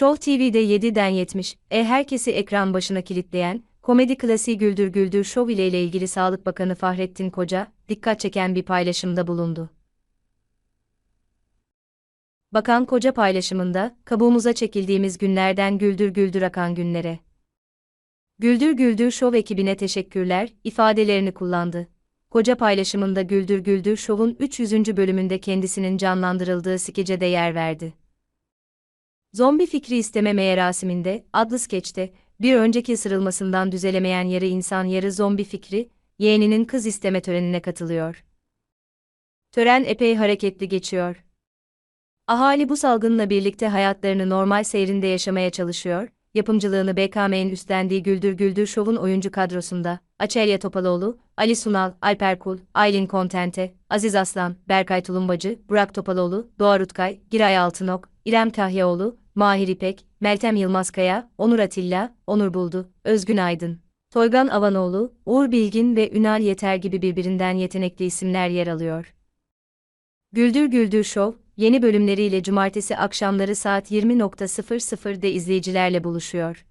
Show TV'de 7'den 70, e herkesi ekran başına kilitleyen, komedi klasiği Güldür Güldür Show ile ile ilgili Sağlık Bakanı Fahrettin Koca, dikkat çeken bir paylaşımda bulundu. Bakan Koca paylaşımında, kabuğumuza çekildiğimiz günlerden güldür güldür akan günlere. Güldür Güldür Show ekibine teşekkürler ifadelerini kullandı. Koca paylaşımında Güldür Güldür Show'un 300. bölümünde kendisinin canlandırıldığı skece de yer verdi. Zombi fikri isteme merasiminde, adlı skeçte, bir önceki ısırılmasından düzelemeyen yarı insan yarı zombi fikri, yeğeninin kız isteme törenine katılıyor. Tören epey hareketli geçiyor. Ahali bu salgınla birlikte hayatlarını normal seyrinde yaşamaya çalışıyor, yapımcılığını BKM'nin üstlendiği Güldür Güldür Show'un oyuncu kadrosunda, Açelya Topaloğlu, Ali Sunal, Alper Kul, Aylin Kontente, Aziz Aslan, Berkay Tulumbacı, Burak Topaloğlu, Doğa Rutkay, Giray Altınok, İrem Kahyaoğlu, Mahir İpek, Meltem Yılmazkaya, Onur Atilla, Onur Buldu, Özgün Aydın, Toygan Avanoğlu, Uğur Bilgin ve Ünal Yeter gibi birbirinden yetenekli isimler yer alıyor. Güldür Güldür Show, yeni bölümleriyle cumartesi akşamları saat 20.00'de izleyicilerle buluşuyor.